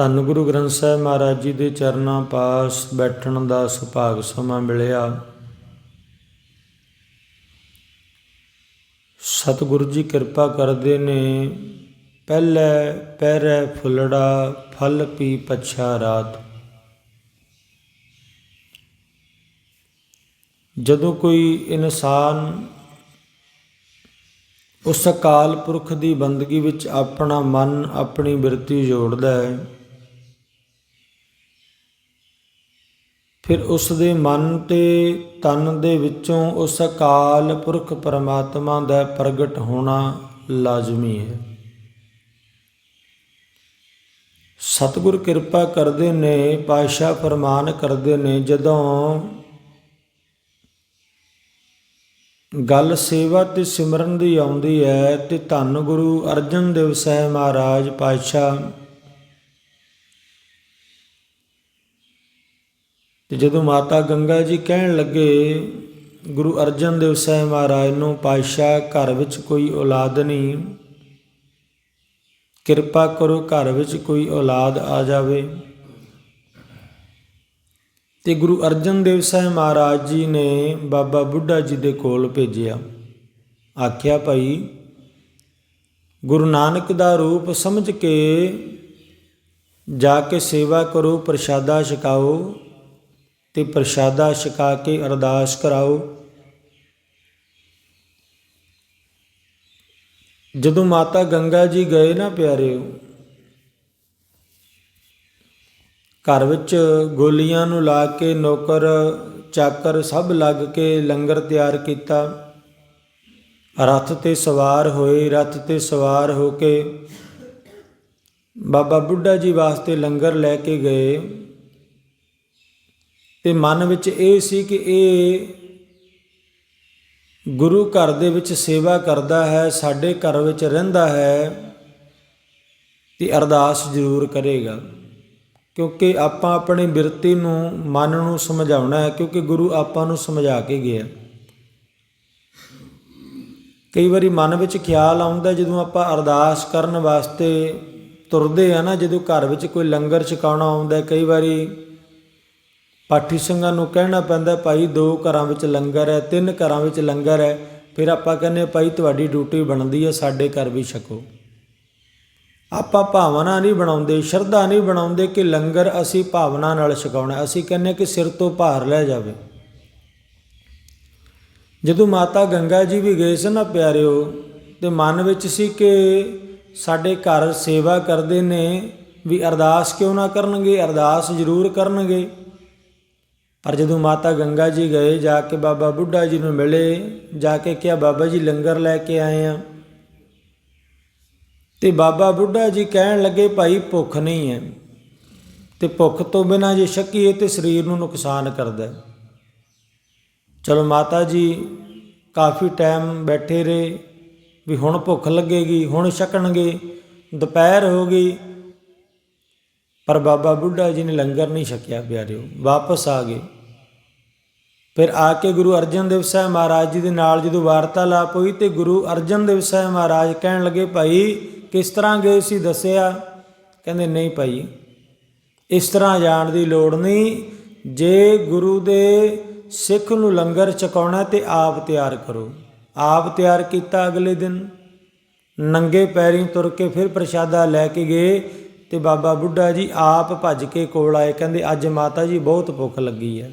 ਧੰਨ ਗੁਰੂ ਗ੍ਰੰਥ ਸਾਹਿਬ ਮਹਾਰਾਜ ਜੀ ਦੇ ਚਰਨਾਂ ਪਾਸ ਬੈਠਣ ਦਾ ਸੁਭਾਗ ਸਮਾਂ ਮਿਲਿਆ। ਸਤਿਗੁਰੂ ਜੀ ਕਿਰਪਾ ਕਰਦੇ ਨੇ, ਪਹਿਲੇ ਪਹਿਰੇ ਫੁੱਲੜਾ, ਫਲ ਪੀ ਪਛਾ ਰਾਤ। ਜਦੋਂ ਕੋਈ ਇਨਸਾਨ ਉਸ ਅਕਾਲ ਪੁਰਖ ਦੀ ਬੰਦਗੀ ਵਿੱਚ ਆਪਣਾ ਮਨ, ਆਪਣੀ ਬਿਰਤੀ ਜੋੜਦਾ ਹੈ ਫਿਰ ਉਸ ਦੇ ਮਨ ਤੇ ਤਨ ਦੇ ਵਿੱਚੋਂ ਉਸ ਅਕਾਲ ਪੁਰਖ ਪਰਮਾਤਮਾ ਦਾ ਪ੍ਰਗਟ ਹੋਣਾ ਲਾਜ਼ਮੀ ਹੈ। ਸਤਿਗੁਰ ਕਿਰਪਾ ਕਰਦੇ ਨੇ ਪਾਸ਼ਾ ਫਰਮਾਨ ਕਰਦੇ ਨੇ, ਜਦੋਂ ਗੱਲ ਸੇਵਾ ਤੇ ਸਿਮਰਨ ਦੀ ਆਉਂਦੀ ਹੈ ਤੇ ਧੰਨ ਗੁਰੂ ਅਰਜਨ ਦੇਵ ਸਾਹਿਬ ਮਹਾਰਾਜ, ਪਾਤਸ਼ਾਹ ਤੇ ਜਦੋਂ ਮਾਤਾ ਗੰਗਾ ਜੀ ਕਹਿਣ ਲੱਗੇ, ਗੁਰੂ ਅਰਜਨ ਦੇਵ ਸਾਹਿਬ ਮਹਾਰਾਜ ਨੂੰ ਪਾਤਸ਼ਾਹ ਘਰ ਵਿੱਚ ਕੋਈ ਔਲਾਦ ਨਹੀਂ। ਕਿਰਪਾ ਕਰੋ ਘਰ ਵਿੱਚ ਕੋਈ ਔਲਾਦ ਆ ਜਾਵੇ। ਤੇ ਗੁਰੂ ਅਰਜਨ ਦੇਵ ਸਾਹਿਬ ਮਹਾਰਾਜ ਜੀ ਨੇ ਬਾਬਾ ਬੁੱਢਾ ਜੀ ਦੇ ਕੋਲ ਭੇਜਿਆ। ਆਖਿਆ, ਭਾਈ, ਗੁਰੂ ਨਾਨਕ ਦਾ ਰੂਪ ਸਮਝ ਕੇ ਜਾ ਕੇ ਸੇਵਾ ਕਰੋ, ਪ੍ਰਸ਼ਾਦਾ ਛਕਾਓ। ਤੇ ਪ੍ਰਸ਼ਾਦਾ ਛਕਾ ਕੇ ਅਰਦਾਸ ਕਰਾਓ। ਜਦੋਂ ਮਾਤਾ ਗੰਗਾ ਜੀ ਗਏ ਨਾ ਪਿਆਰਿਓ, ਘਰ ਵਿੱਚ ਗੋਲੀਆਂ ਨੂੰ ਲਾ ਕੇ ਨੌਕਰ, ਚਾਕਰ ਸਭ ਲੱਗ ਕੇ ਲੰਗਰ ਤਿਆਰ ਕੀਤਾ। ਰਥ ਤੇ ਸਵਾਰ ਹੋਏ, ਰਥ ਤੇ ਸਵਾਰ ਹੋ ਕੇ ਬਾਬਾ ਬੁੱਢਾ ਜੀ ਵਾਸਤੇ ਲੰਗਰ ਲੈ ਕੇ ਗਏ। ਤੇ ਮਨ ਵਿੱਚ ਇਹ ਸੀ ਕਿ ਇਹ ਗੁਰੂ ਘਰ ਦੇ ਵਿੱਚ ਸੇਵਾ ਕਰਦਾ ਹੈ, ਸਾਡੇ ਘਰ ਵਿੱਚ ਰਹਿੰਦਾ ਹੈ, ਤੇ ਅਰਦਾਸ ਜ਼ਰੂਰ ਕਰੇਗਾ। ਕਿਉਂਕਿ ਆਪਾਂ ਆਪਣੀ ਬਿਰਤੀ ਨੂੰ, ਮਨ ਨੂੰ ਸਮਝਾਉਣਾ ਹੈ, ਕਿਉਂਕਿ ਗੁਰੂ ਆਪਾਂ ਨੂੰ ਸਮਝਾ ਕੇ ਗਿਆ। ਕਈ ਵਾਰੀ ਮਨ ਵਿੱਚ ਖਿਆਲ ਆਉਂਦਾ, ਜਦੋਂ ਆਪਾਂ ਅਰਦਾਸ ਕਰਨ ਵਾਸਤੇ ਤੁਰਦੇ ਆ ਨਾ, ਜਦੋਂ ਘਰ ਵਿੱਚ ਕੋਈ ਲੰਗਰ ਛਕਾਉਣਾ ਆਉਂਦਾ, ਕਈ ਵਾਰੀ ਪਾਠੀ ਸਿੰਘਾਂ ਨੂੰ ਕਹਿਣਾ ਪੈਂਦਾ, ਭਾਈ, ਦੋ ਘਰਾਂ ਵਿੱਚ ਲੰਗਰ ਹੈ, ਤਿੰਨ ਘਰਾਂ ਵਿੱਚ ਲੰਗਰ ਹੈ। ਫਿਰ ਆਪਾਂ ਕਹਿੰਦੇ ਭਾਈ, ਤੁਹਾਡੀ ਡਿਊਟੀ ਬਣਦੀ ਹੈ, ਸਾਡੇ ਘਰ ਵੀ ਛਕੋ। ਆਪਾਂ ਭਾਵਨਾ ਨਹੀਂ ਬਣਾਉਂਦੇ, ਸ਼ਰਧਾ ਨਹੀਂ ਬਣਾਉਂਦੇ ਕਿ ਲੰਗਰ ਅਸੀਂ ਭਾਵਨਾ ਨਾਲ ਛਕਾਉਣਾ ਅਸੀਂ ਕਹਿੰਦੇ ਕਿ ਸਿਰ ਤੋਂ ਭਾਰ ਲੈ ਜਾਵੇ। ਜਦੋਂ ਮਾਤਾ ਗੰਗਾ ਜੀ ਵੀ ਗਏ ਸਨ ਨਾ ਪਿਆਰਿਓ, ਤੇ ਮਨ ਵਿੱਚ ਸੀ ਕਿ ਸਾਡੇ ਘਰ ਸੇਵਾ ਕਰਦੇ ਨੇ, ਵੀ ਅਰਦਾਸ ਕਿਉਂ ਨਾ ਕਰਨਗੇ? ਅਰਦਾਸ ਜ਼ਰੂਰ ਕਰਨਗੇ। ਪਰ ਜਦੋਂ ਮਾਤਾ ਗੰਗਾ ਜੀ ਗਏ, ਜਾ ਕੇ ਬਾਬਾ ਬੁੱਢਾ ਜੀ ਨੂੰ ਮਿਲੇ, ਜਾ ਕੇ ਕਿਹਾ, ਬਾਬਾ ਜੀ, ਲੰਗਰ ਲੈ ਕੇ ਆਏ ਆ। ਤੇ ਬਾਬਾ ਬੁੱਢਾ ਜੀ ਕਹਿਣ ਲੱਗੇ, ਭਾਈ, ਭੁੱਖ ਨਹੀਂ ਹੈ। ਤੇ ਭੁੱਖ ਤੋਂ ਬਿਨਾਂ ਜੇ ਛਕੀਏ ਤੇ ਸਰੀਰ ਨੂੰ ਨੁਕਸਾਨ ਕਰਦਾ ਹੈ। ਚਲੋ ਮਾਤਾ ਜੀ ਕਾਫੀ ਟਾਈਮ ਬੈਠੇ ਰਹੇ, ਵੀ ਹੁਣ ਭੁੱਖ ਲੱਗੇਗੀ, ਹੁਣ ਛਕਣਗੇ, ਦੁਪਹਿਰ ਹੋ ਗਈ ਪਰ ਬਾਬਾ ਬੁੱਢਾ ਜੀ ਨੇ ਲੰਗਰ ਨਹੀਂ ਛਕਿਆ ਪਿਆਰਿਓ, ਵਾਪਸ ਆ ਗਏ। ਫਿਰ ਆ ਕੇ ਗੁਰੂ ਅਰਜਨ ਦੇਵ ਸਾਹਿਬ ਮਹਾਰਾਜ ਜੀ ਦੇ ਨਾਲ ਜਦੋਂ ਵਾਰਤਾਲਾਪ ਹੋਈ ਤੇ ਗੁਰੂ ਅਰਜਨ ਦੇਵ ਸਾਹਿਬ ਮਹਾਰਾਜ ਕਹਿਣ ਲੱਗੇ, ਭਾਈ, ਕਿਸ ਤਰ੍ਹਾਂ ਗਏ ਸੀ? ਦੱਸਿਆ, ਕਹਿੰਦੇ, ਨਹੀਂ ਭਾਈ, ਇਸ ਤਰ੍ਹਾਂ ਜਾਣ ਦੀ ਲੋੜ ਨਹੀਂ। ਜੇ ਗੁਰੂ ਦੇ ਸਿੱਖ ਨੂੰ ਲੰਗਰ ਚਕਾਉਣਾ ਤੇ ਆਪ ਤਿਆਰ ਕਰੋ। ਆਪ ਤਿਆਰ ਕੀਤਾ ਅਗਲੇ ਦਿਨ। ਨੰਗੇ ਪੈਰੀਂ ਤੁਰ ਕੇ ਫਿਰ ਪ੍ਰਸ਼ਾਦਾ ਲੈ ਕੇ ਗਏ। ਤੇ ਬਾਬਾ ਬੁੱਢਾ ਜੀ ਆਪ ਭੱਜ ਕੇ ਕੋਲ ਆਏ, ਕਹਿੰਦੇ, ਅੱਜ ਮਾਤਾ ਜੀ ਬਹੁਤ ਭੁੱਖ ਲੱਗੀ ਹੈ।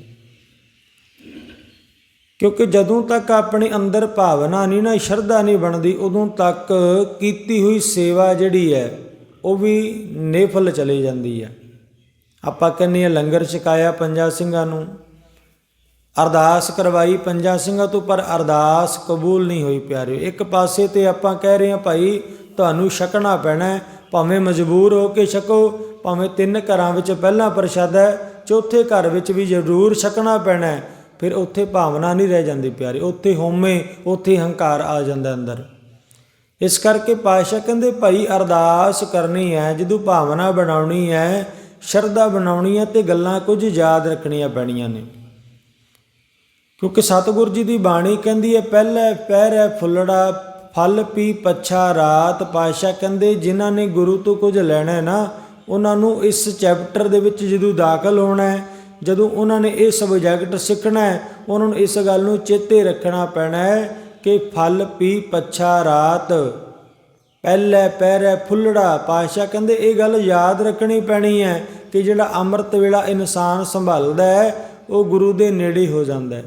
ਕਿਉਂਕਿ ਜਦੋਂ ਤੱਕ ਆਪਣੇ ਅੰਦਰ ਭਾਵਨਾ ਨਹੀਂ ਨਾ, ਸ਼ਰਧਾ ਨਹੀਂ ਬਣਦੀ, ਉਦੋਂ ਤੱਕ ਕੀਤੀ ਹੋਈ ਸੇਵਾ ਜਿਹੜੀ ਹੈ, ਉਹ ਵੀ ਨੇਫਲ ਚਲੀ ਜਾਂਦੀ ਹੈ। ਆਪਾਂ ਕਹਿੰਦੇ ਆ ਲੰਗਰ ਛਕਾਇਆ ਪੰਜਾ ਸਿੰਘਾਂ ਨੂੰ, ਅਰਦਾਸ ਕਰਵਾਈ ਪੰਜਾ ਸਿੰਘਾਂ ਤੋਂ, ਪਰ ਅਰਦਾਸ ਕਬੂਲ ਨਹੀਂ ਹੋਈ ਪਿਆਰਿਓ। ਇੱਕ ਪਾਸੇ ਤੇ ਆਪਾਂ ਕਹਿ ਰਹੇ ਹਾਂ, ਭਾਈ ਤੁਹਾਨੂੰ ਛਕਣਾ ਪੈਣਾ ਭਾਵੇਂ ਮਜਬੂਰ ਹੋ ਕੇ ਛਕੋ, ਭਾਵੇਂ ਤਿੰਨ ਘਰਾਂ ਵਿੱਚ ਪਹਿਲਾ ਪ੍ਰਸ਼ਾਦਾ ਹੈ, ਚੌਥੇ ਘਰ ਵਿੱਚ ਵੀ ਜ਼ਰੂਰ ਛਕਣਾ ਪੈਣਾ ਫਿਰ ਉੱਥੇ ਭਾਵਨਾ ਨਹੀਂ ਰਹਿ ਜਾਂਦੀ ਪਿਆਰੇ, ਉੱਥੇ ਹਉਮੈ, ਉੱਥੇ ਹੰਕਾਰ ਆ ਜਾਂਦਾ ਅੰਦਰ। ਇਸ ਕਰਕੇ ਪਾਸ਼ਾ ਕਹਿੰਦੇ, ਭਾਈ, ਅਰਦਾਸ ਕਰਨੀ ਹੈ, ਜਦੋਂ ਭਾਵਨਾ ਬਣਾਉਣੀ ਹੈ, ਸ਼ਰਧਾ ਬਣਾਉਣੀ ਹੈ ਤੇ ਗੱਲਾਂ ਕੁਝ ਯਾਦ ਰੱਖਣੀਆਂ ਪੈਣੀਆਂ ਨੇ। ਕਿਉਂਕਿ ਸਤਿਗੁਰੂ ਜੀ ਦੀ ਬਾਣੀ ਕਹਿੰਦੀ ਹੈ, ਪਹਿਲਾਂ ਪਹਿਰ ਹੈ ਫੁੱਲੜਾ ਫਲ ਪੀ ਪੱਛਾ ਰਾਤ। ਪਾਸ਼ਾ ਕਹਿੰਦੇ, ਜਿਨ੍ਹਾਂ ਨੇ ਗੁਰੂ ਤੋਂ ਕੁਝ ਲੈਣਾ ਹੈ ਨਾ, ਉਹਨਾਂ ਨੂੰ ਇਸ ਚੈਪਟਰ ਦੇ ਵਿੱਚ ਜਦੋਂ ਦਾਖਲ ਹੋਣਾ ਹੈ, ਜਦੋਂ ਉਹਨਾਂ ਨੇ ਇਹ ਸਬਜੈਕਟ ਸਿੱਖਣਾ ਹੈ, ਉਹਨਾਂ ਨੂੰ ਇਸ ਗੱਲ ਨੂੰ ਚੇਤੇ ਰੱਖਣਾ ਪੈਣਾ ਹੈ ਕਿ ਫਲ ਪੀ ਪੱਛਾ ਰਾਤ। ਪਹਿਲੇ ਪਹਿਰੇ ਫੁੱਲੜਾ। ਪਾਸ਼ਾ ਕਹਿੰਦੇ, ਇਹ ਗੱਲ ਯਾਦ ਰੱਖਣੀ ਪੈਣੀ ਹੈ ਕਿ ਜਿਹੜਾ ਅੰਮ੍ਰਿਤ ਵੇਲਾ ਇਨਸਾਨ ਸੰਭਾਲਦਾ ਹੈ, ਉਹ ਗੁਰੂ ਦੇ ਨੇੜੇ ਹੋ ਜਾਂਦਾ ਹੈ।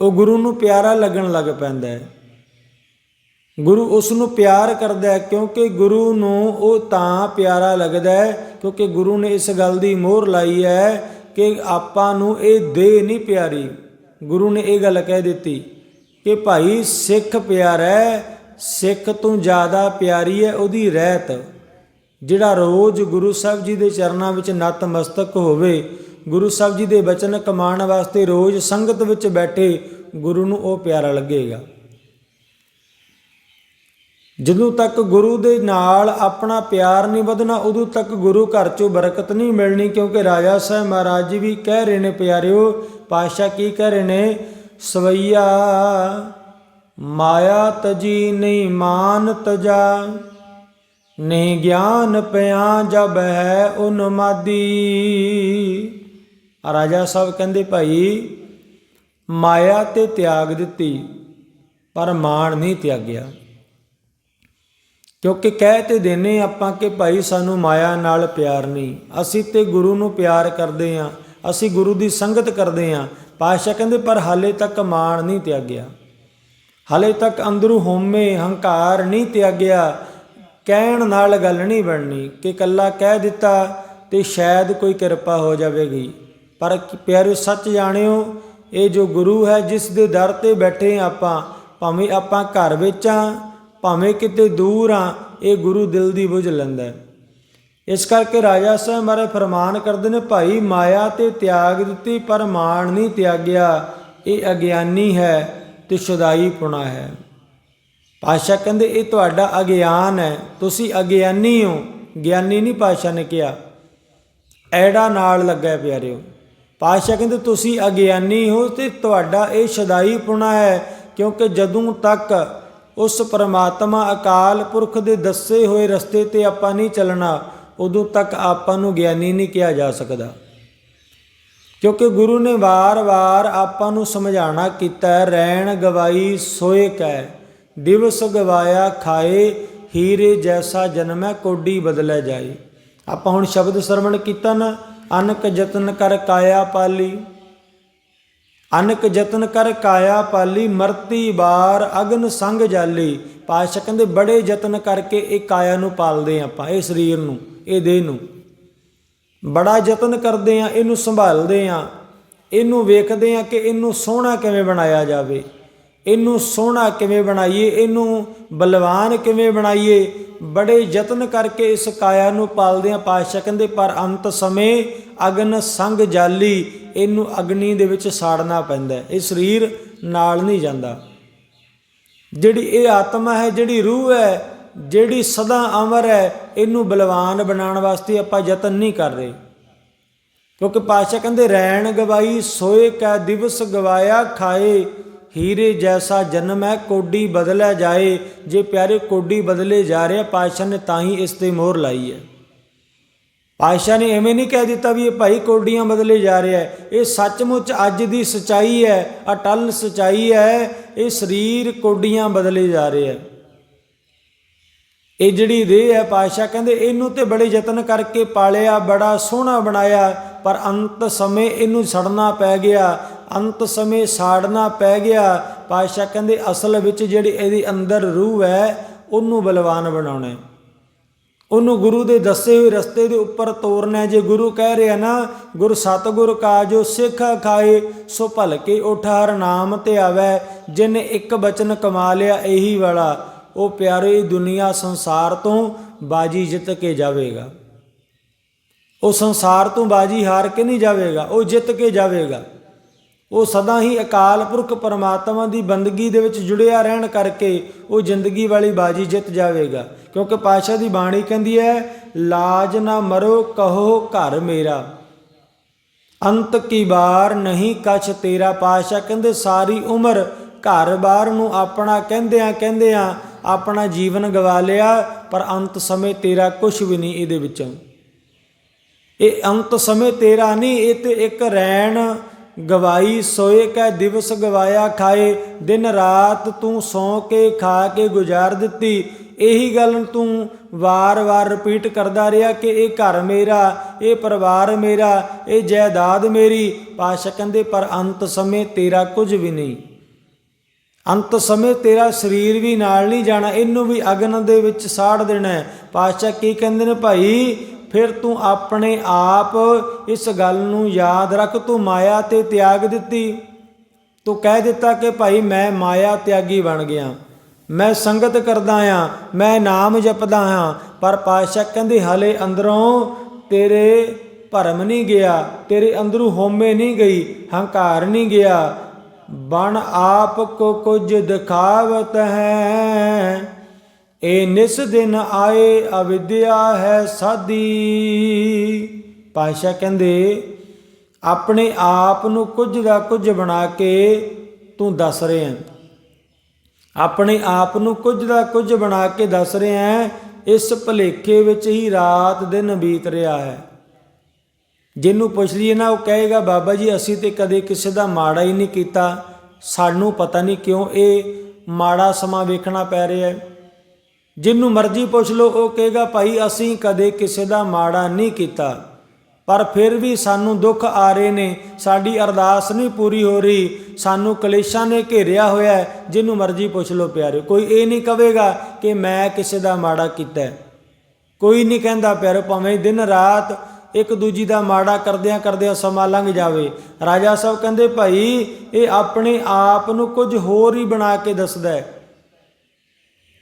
ਉਹ ਗੁਰੂ ਨੂੰ ਪਿਆਰਾ ਲੱਗਣ ਲੱਗ ਪੈਂਦਾ ਹੈ। ਗੁਰੂ ਉਸ ਨੂੰ ਪਿਆਰ ਕਰਦਾ ਹੈ ਕਿਉਂਕਿ ਗੁਰੂ ਨੂੰ ਉਹ ਤਾਂ ਪਿਆਰਾ ਲੱਗਦਾ ਹੈ, ਕਿਉਂਕਿ ਗੁਰੂ ਨੇ ਇਸ ਗੱਲ ਦੀ ਮੋਹਰ ਲਾਈ ਹੈ ਕਿ ਆਪਾਂ ਨੂੰ ਇਹ ਦੇ ਨਹੀਂ ਪਿਆਰੀ। ਗੁਰੂ ਨੇ ਇਹ ਗੱਲ ਕਹਿ ਦਿੱਤੀ ਕਿ ਭਾਈ, ਸਿੱਖ ਪਿਆਰਾ ਹੈ, ਸਿੱਖ ਤੋਂ ਜ਼ਿਆਦਾ ਪਿਆਰੀ ਹੈ ਉਹਦੀ ਰਹਿਤ। ਜਿਹੜਾ ਰੋਜ਼ ਗੁਰੂ ਸਾਹਿਬ ਜੀ ਦੇ ਚਰਨਾਂ ਵਿੱਚ ਨਤਮਸਤਕ ਹੋਵੇ, ਗੁਰੂ ਸਾਹਿਬ ਜੀ ਦੇ ਬਚਨ ਕਮਾਉਣ ਵਾਸਤੇ ਰੋਜ਼ ਸੰਗਤ ਵਿੱਚ ਬੈਠੇ, ਗੁਰੂ ਨੂੰ ਉਹ ਪਿਆਰਾ ਲੱਗੇਗਾ। ਜਦੋਂ ਤੱਕ ਗੁਰੂ ਦੇ ਨਾਲ ਆਪਣਾ ਪਿਆਰ ਨਹੀਂ ਵਧਣਾ, ਉਦੋਂ ਤੱਕ ਗੁਰੂ ਘਰ ਚੋਂ ਬਰਕਤ ਨਹੀਂ ਮਿਲਣੀ, ਕਿਉਂਕਿ ਰਾਜਾ ਸਾਹਿਬ ਮਹਾਰਾਜ ਜੀ ਵੀ ਕਹਿ ਰਹੇ ਨੇ, ਪਿਆਰਿਓ ਪਾਸ਼ਾ ਕੀ ਕਹਿ ਰਹੇ ਨੇ? ਸਵਈਆ, ਮਾਇਆ ਤਜੀ ਨਹੀਂ ਮਾਨ ਤਜਾ, ਨਹੀਂ ਗਿਆਨ ਪਿਆ ਜਬ ਹੈ ਉਨਮਾਦੀ ਆ ਰਾਜਾ ਸਾਹਿਬ ਕਹਿੰਦੇ, ਭਾਈ, ਮਾਇਆ ਤੇ ਤਿਆਗ ਦਿੱਤੀ, ਪਰ ਮਾਣ ਨਹੀਂ ਤਿਆਗਿਆ। ਕਿਉਂਕਿ ਕਹਿ ਤੇ ਦੇਨੇ ਆਪਾਂ ਕਿ ਭਾਈ ਸਾਨੂੰ ਮਾਇਆ ਨਾਲ ਪਿਆਰ ਨਹੀਂ। ਅਸੀਂ ਤੇ ਗੁਰੂ ਨੂੰ ਪਿਆਰ ਕਰਦੇ ਆਂ। ਅਸੀਂ ਗੁਰੂ ਦੀ ਸੰਗਤ ਕਰਦੇ ਆਂ। ਪਾਸ਼ਾ ਕਹਿੰਦੇ, ਪਰ ਹਾਲੇ ਤੱਕ ਮਾਣ ਨਹੀਂ ਤਿਆਗਿਆ। ਹਾਲੇ ਤੱਕ ਅੰਦਰੂ ਹਉਮੈ ਹੰਕਾਰ ਨਹੀਂ ਤਿਆਗਿਆ। ਕਹਿਣ ਨਾਲ ਗੱਲ ਨਹੀਂ ਬਣਨੀ ਕਿ ਕੱਲਾ ਕਹਿ ਦਿੱਤਾ ਤੇ ਸ਼ਾਇਦ ਕੋਈ ਕਿਰਪਾ ਹੋ ਜਾਵੇਗੀ। ਪਰ ਕੀ- ਪਿਆਰਿਓ, ਸੱਚ ਜਾਣਿਓ, ਇਹ ਜੋ ਗੁਰੂ ਹੈ, ਜਿਸ ਦੇ ਦਰ ਤੇ ਬੈਠੇ ਆਪਾਂ, ਭਾਵੇਂ ਆਪਾਂ ਘਰ ਵਿੱਚ ਆ ਭਾਵੇਂ ਕਿਤੇ ਦੂਰ ਆ, ਇਹ ਗੁਰੂ ਦਿਲ ਦੀ ਬੁਝ ਲੈਂਦਾ ਇਸ ਕਰਕੇ ਰਾਜਾ ਸਾਹਿਬ ਮਾਰੇ ਫਰਮਾਨ ਕਰਦੇ ਨੇ, ਭਾਈ ਮਾਇਆ ਤੇ ਤਿਆਗ ਦਿੱਤੀ, ਪਰ ਮਾਣ ਨਹੀਂ ਤਿਆਗਿਆ। ਇਹ ਅਗਿਆਨੀ ਹੈ ਤੇ ਸ਼ੁਦਾਈ ਪੁਣਾ ਹੈ। ਪਾਸ਼ਾ ਕਹਿੰਦੇ, ਇਹ ਤੁਹਾਡਾ ਅਗਿਆਨ ਹੈ। ਤੁਸੀਂ ਅਗਿਆਨੀ ਹੋ। ਗਿਆਨੀ ਨਹੀਂ ਪਾਸ਼ਾ ਨੇ ਕਿਹਾ। ਐੜਾ ਨਾਲ ਲੱਗਾ ਹੈ ਪਿਆਰਿਓ। ਪਾਸ਼ਾ ਕਹਿੰਦੇ, ਤੁਸੀਂ ਅਗਿਆਨੀ ਹੋ ਤੇ ਤੁਹਾਡਾ ਇਹ ਸ਼ੁਦਾਈ ਪੁਣਾ ਹੈ, ਕਿਉਂਕਿ ਜਦੋਂ ਤੱਕ ਉਸ ਪਰਮਾਤਮਾ ਅਕਾਲ ਪੁਰਖ ਦੇ ਦੱਸੇ ਹੋਏ ਰਸਤੇ ਤੇ ਆਪਾਂ ਨਹੀਂ ਚੱਲਣਾ, ਉਦੋਂ ਤੱਕ ਆਪਾਂ ਨੂੰ ਗਿਆਨੀ ਨਹੀਂ ਕਿਹਾ ਜਾ ਸਕਦਾ। ਕਿਉਂਕਿ ਗੁਰੂ ਨੇ ਵਾਰ-ਵਾਰ ਆਪਾਂ ਨੂੰ ਸਮਝਾਣਾ ਕੀਤਾ, ਰਹਿਣ ਗਵਾਈ ਸੋਏ ਕੈ, ਦਿਵਸ ਗਵਾਇਆ ਖਾਏ, ਹੀਰੇ ਜੈਸਾ ਜਨਮੈ ਕੋਡੀ ਬਦਲੇ ਜਾਏ। ਆਪਾਂ ਹੁਣ ਸ਼ਬਦ ਸਰਵਣ ਕੀਤਾ ਨਾ, ਅਨਕ ਯਤਨ ਕਰ ਕਾਇਆ ਪਾਲੀ। ਅਨਕ ਯਤਨ ਕਰ ਕਾਇਆ ਪਾਲੀ, ਮਰਤੀ ਬਾਰ ਅਗਨ ਸੰਗ ਜਾਲੀ। ਪਾਸ਼ਾ ਕਹਿੰਦੇ, ਬੜੇ ਯਤਨ ਕਰਕੇ ਇਹ ਕਾਇਆ ਨੂੰ ਪਾਲਦੇ ਹਾਂ ਆਪਾਂ, ਇਹ ਸਰੀਰ ਨੂੰ, ਇਹ ਦੇਹ ਨੂੰ। ਬੜਾ ਯਤਨ ਕਰਦੇ ਆ ਇਹਨੂੰ ਸੰਭਾਲਦੇ ਆ ਇਹਨੂੰ ਵੇਖਦੇ ਆ ਕਿ ਇਹਨੂੰ ਸੋਹਣਾ ਕਿਵੇਂ ਬਣਾਇਆ ਜਾਵੇ। ਇਹਨੂੰ ਸੋਹਣਾ ਕਿਵੇਂ ਬਣਾਈਏ, ਇਹਨੂੰ ਬਲਵਾਨ ਕਿਵੇਂ ਬਣਾਈਏ? ਬੜੇ ਯਤਨ ਕਰਕੇ ਇਸ ਕਾਇਆ ਨੂੰ ਪਾਲਦੇ ਆ ਪਾਤਸ਼ਾਹ ਕਹਿੰਦੇ, ਪਰ ਅੰਤ ਸਮੇਂ ਅਗਨ ਸੰਗ ਜਾਲੀ, ਇਹਨੂੰ ਅਗਨੀ ਦੇ ਵਿੱਚ ਸਾੜਨਾ ਪੈਂਦਾ ਇਹ ਸਰੀਰ ਨਾਲ ਨਹੀਂ ਜਾਂਦਾ। ਜਿਹੜੀ ਇਹ ਆਤਮਾ ਹੈ, ਜਿਹੜੀ ਰੂਹ ਹੈ, ਜਿਹੜੀ ਸਦਾ ਅਮਰ ਹੈ, ਇਹਨੂੰ ਬਲਵਾਨ ਬਣਾਉਣ ਵਾਸਤੇ ਆਪਾਂ ਯਤਨ ਨਹੀਂ ਕਰ ਰਹੇ। ਕਿਉਂਕਿ ਪਾਤਸ਼ਾਹ ਕਹਿੰਦੇ ਰੈਣ ਗਵਾਈ, ਸੋਏ ਕਾ ਦਿਵਸ ਗਵਾਇਆ ਖਾਏ ਹੀਰੇ ਜੈਸਾ ਜਨਮ ਹੈ, ਕੋਡੀ ਬਦਲਿਆ ਜਾਏ। ਜੇ ਪਿਆਰੇ ਕੋਡੀ ਬਦਲੇ ਜਾ ਰਿਹਾ ਪਾਸ਼ਾ ਨੇ ਤਾਂ ਹੀ ਇਸ ਤੇ ਮੋਹਰ ਲਾਈ ਹੈ। ਪਾਸ਼ਾ ਨੇ ਐਵੇਂ ਨਹੀਂ ਕਹਿ ਦਿੱਤਾ ਵੀ ਇਹ ਭਾਈ ਕੋਡੀਆਂ ਬਦਲੇ ਜਾ ਰਿਹਾ ਹੈ। ਇਹ ਸੱਚਮੁੱਚ ਅੱਜ ਦੀ ਸਚਾਈ ਹੈ, ਅਟਲ ਸਚਾਈ ਹੈ, ਇਹ ਸਰੀਰ ਕੋਡੀਆਂ ਬਦਲੇ ਜਾ ਰਿਹਾ ਹੈ। ਇਹ ਜਿਹੜੀ ਦੇਹ ਹੈ ਪਾਸ਼ਾ ਕਹਿੰਦੇ, ਇਹਨੂੰ ਤੇ ਬੜੇ ਯਤਨ ਕਰਕੇ ਪਾਲਿਆ, ਬੜਾ ਸੋਹਣਾ ਬਣਾਇਆ, ਪਰ ਅੰਤ ਸਮੇਂ ਇਹਨੂੰ ਸੜਨਾ ਪੈ ਗਿਆ। ਅੰਤ ਸਮੇਂ ਸਾੜਨਾ ਪੈ ਗਿਆ। ਪਾਸ਼ਾ ਕਹਿੰਦੇ, ਅਸਲ ਵਿੱਚ ਜਿਹੜੀ ਇਹਦੀ ਅੰਦਰ ਰੂਹ ਹੈ, ਉਹਨੂੰ ਬਲਵਾਨ ਬਣਾਉਣਾ ਉਹਨੂੰ ਗੁਰੂ ਦੇ ਦੱਸੇ ਹੋਏ ਰਸਤੇ ਦੇ ਉੱਪਰ ਤੋਰਨਾ ਜੇ ਗੁਰੂ ਕਹਿ ਰਿਹਾ ਨਾ, ਗੁਰ ਸਤਗੁਰ ਕਾ ਜੋ ਸਿੱਖ ਖਾਏ, ਸੋ ਭਲਕੇ ਹਰ ਨਾਮ ਤੇ ਆਵੇ। ਜਿਨ ਇੱਕ ਬਚਨ ਕਮਾ ਲਿਆ, ਇਹੀ ਵਾਲਾ। ਉਹ ਪਿਆਰੇ ਦੁਨੀਆ ਸੰਸਾਰ ਤੋਂ ਬਾਜੀ ਜਿੱਤ ਕੇ ਜਾਵੇਗਾ। ਉਹ ਸੰਸਾਰ ਤੋਂ ਬਾਜੀ ਹਾਰ ਕੇ ਨਹੀਂ ਜਾਵੇਗਾ। ਉਹ ਜਿੱਤ ਕੇ ਜਾਵੇਗਾ। ਉਹ ਸਦਾ ਹੀ ਅਕਾਲ ਪੁਰਖ ਪਰਮਾਤਮਾ ਦੀ ਬੰਦਗੀ ਦੇ ਵਿੱਚ ਜੁੜਿਆ ਰਹਿਣ ਕਰਕੇ ਉਹ ਜ਼ਿੰਦਗੀ ਵਾਲੀ ਬਾਜੀ ਜਿੱਤ ਜਾਵੇਗਾ। ਕਿਉਂਕਿ ਪਾਸ਼ਾ ਦੀ ਬਾਣੀ ਕਹਿੰਦੀ ਹੈ, ਲਾਜ ਨਾ ਮਰੋ, ਕਹੋ ਘਰ ਮੇਰਾ। ਅੰਤ ਕੀ ਬਾਰ ਨਹੀਂ ਕਛ ਤੇਰਾ ਪਾਸ਼ਾ ਕਹਿੰਦੇ, ਸਾਰੀ ਉਮਰ ਘਰ-ਬਾਰ ਨੂੰ ਆਪਣਾ ਕਹਿੰਦਿਆਂ ਕਹਿੰਦਿਆਂ ਆਪਣਾ ਜੀਵਨ ਗਵਾ ਲਿਆ, ਪਰ ਅੰਤ ਸਮੇਂ ਤੇਰਾ ਕੁਝ ਵੀ ਨਹੀਂ ਇਹਦੇ ਵਿੱਚੋਂ। ਇਹ ਅੰਤ ਸਮੇਂ ਤੇਰਾ ਨਹੀਂ, ਇਹ ਤੇ ਇੱਕ ਰਹਿਣ ਗਵਾਈ ਸੋਏ ਕੈ ਦਿਵਸ ਗਵਾਇਆ ਖਾਏ, ਦਿਨ ਰਾਤ ਤੂੰ ਸੌ ਕੇ ਖਾ ਕੇ ਗੁਜ਼ਾਰ ਦਿੱਤੀ। ਇਹੀ ਗੱਲ ਤੂੰ ਵਾਰ-ਵਾਰ ਰਿਪੀਟ ਕਰਦਾ ਰਿਹਾ ਕਿ ਇਹ ਘਰ ਮੇਰਾ, ਇਹ ਪਰਿਵਾਰ ਮੇਰਾ, ਇਹ ਜਾਇਦਾਦ ਮੇਰੀ। ਪਾਸ਼ਾ ਕਹਿੰਦੇ, ਪਰ ਅੰਤ ਸਮੇਂ ਤੇਰਾ ਕੁਝ ਵੀ ਨਹੀਂ। ਅੰਤ ਸਮੇਂ ਤੇਰਾ ਸਰੀਰ ਵੀ ਨਾਲ ਨਹੀਂ ਜਾਣਾ, ਇਹਨੂੰ ਵੀ ਅਗਨ ਦੇ ਵਿੱਚ ਸਾੜ ਦੇਣਾ ਹੈ। ਪਾਤਸ਼ਾਹ ਕੀ ਕਹਿੰਦੇ ਨੇ ਭਾਈ? ਫਿਰ ਤੂੰ ਆਪਣੇ ਆਪ ਇਸ ਗੱਲ ਨੂੰ ਯਾਦ ਰੱਖ, ਤੂੰ ਮਾਇਆ ਤੇ ਤਿਆਗ ਦਿੱਤੀ। ਤੂੰ ਕਹਿ ਦਿੱਤਾ ਕਿ ਭਾਈ ਮੈਂ ਮਾਇਆ ਤਿਆਗੀ ਬਣ ਗਿਆ। ਮੈਂ ਸੰਗਤ ਕਰਦਾ ਆ ਮੈਂ ਨਾਮ ਜਪਦਾ ਹਾਂ, ਪਰ ਪਾਤਸ਼ਾਹ ਕਹਿੰਦੇ, ਹਲੇ ਅੰਦਰੋਂ ਤੇਰੇ ਭਰਮ ਨਹੀਂ ਗਿਆ, ਤੇਰੇ ਅੰਦਰੋਂ ਹੋਮੇ ਨਹੀਂ ਗਈ, ਹੰਕਾਰ ਨਹੀਂ ਗਿਆ। ਬਣ ਆਪ ਕੋ ਕੁਝ ਦਿਖਾਵਤ ਹੈ। ਇਹ ਨਿਸ ਦਿਨ ਆਏ ਅਵਿਦਿਆ ਹੈ ਸਾਦੀ ਪਾਸ਼ਾ ਕਹਿੰਦੇ, ਆਪਣੇ ਆਪ ਨੂੰ ਕੁਝ ਦਾ ਕੁਝ ਬਣਾ ਕੇ ਤੂੰ ਦੱਸ ਰਿਹਾ ਆਪਣੇ ਆਪ ਨੂੰ ਕੁਝ ਦਾ ਕੁਝ ਬਣਾ ਕੇ ਦੱਸ ਰਿਹਾ ਇਸ ਭਲੇਖੇ ਵਿੱਚ ਹੀ ਰਾਤ ਦਿਨ ਬੀਤ ਰਿਹਾ ਹੈ। ਜਿਹਨੂੰ ਪੁੱਛ ਲਈਏ ਨਾ, ਉਹ ਕਹੇਗਾ, ਬਾਬਾ ਜੀ, ਅਸੀਂ ਤੇ ਕਦੇ ਕਿਸੇ ਦਾ ਮਾੜਾ ਹੀ ਨਹੀਂ ਕੀਤਾ। ਸਾਨੂੰ ਪਤਾ ਨਹੀਂ ਕਿਉਂ ਇਹ ਮਾੜਾ ਸਮਾਂ ਵੇਖਣਾ ਪੈ ਰਿਹਾ ਹੈ। ਜਿਹਨੂੰ ਮਰਜ਼ੀ ਪੁੱਛ ਲਓ, ਉਹ ਕਹੇਗਾ, ਭਾਈ, ਅਸੀਂ ਕਦੇ ਕਿਸੇ ਦਾ ਮਾੜਾ ਨਹੀਂ ਕੀਤਾ। ਪਰ ਫਿਰ ਵੀ ਸਾਨੂੰ ਦੁੱਖ ਆ ਰਹੇ ਨੇ। ਸਾਡੀ ਅਰਦਾਸ ਨਹੀਂ ਪੂਰੀ ਹੋ ਰਹੀ। ਸਾਨੂੰ ਕਲੇਸ਼ਾਂ ਨੇ ਘੇਰਿਆ ਹੋਇਆ ਹੈ। ਜਿਹਨੂੰ ਮਰਜ਼ੀ ਪੁੱਛ ਲਓ ਪਿਆਰੇ ਕੋਈ ਇਹ ਨਹੀਂ ਕਹੇਗਾ ਕਿ ਮੈਂ ਕਿਸੇ ਦਾ ਮਾੜਾ ਕੀਤਾ ਕੋਈ ਨਹੀਂ ਕਹਿੰਦਾ ਪਿਆਰੇ ਭਾਵੇਂ ਦਿਨ ਰਾਤ ਇੱਕ ਦੂਜੀ ਦਾ ਮਾੜਾ ਕਰਦਿਆਂ ਕਰਦਿਆਂ ਸਮਾਂ ਲੰਘ ਜਾਵੇ। ਰਾਜਾ ਸਾਹਿਬ ਕਹਿੰਦੇ, ਭਾਈ, ਇਹ ਆਪਣੇ ਆਪ ਨੂੰ ਕੁਝ ਹੋਰ ਹੀ ਬਣਾ ਕੇ ਦੱਸਦਾ ਹੈ।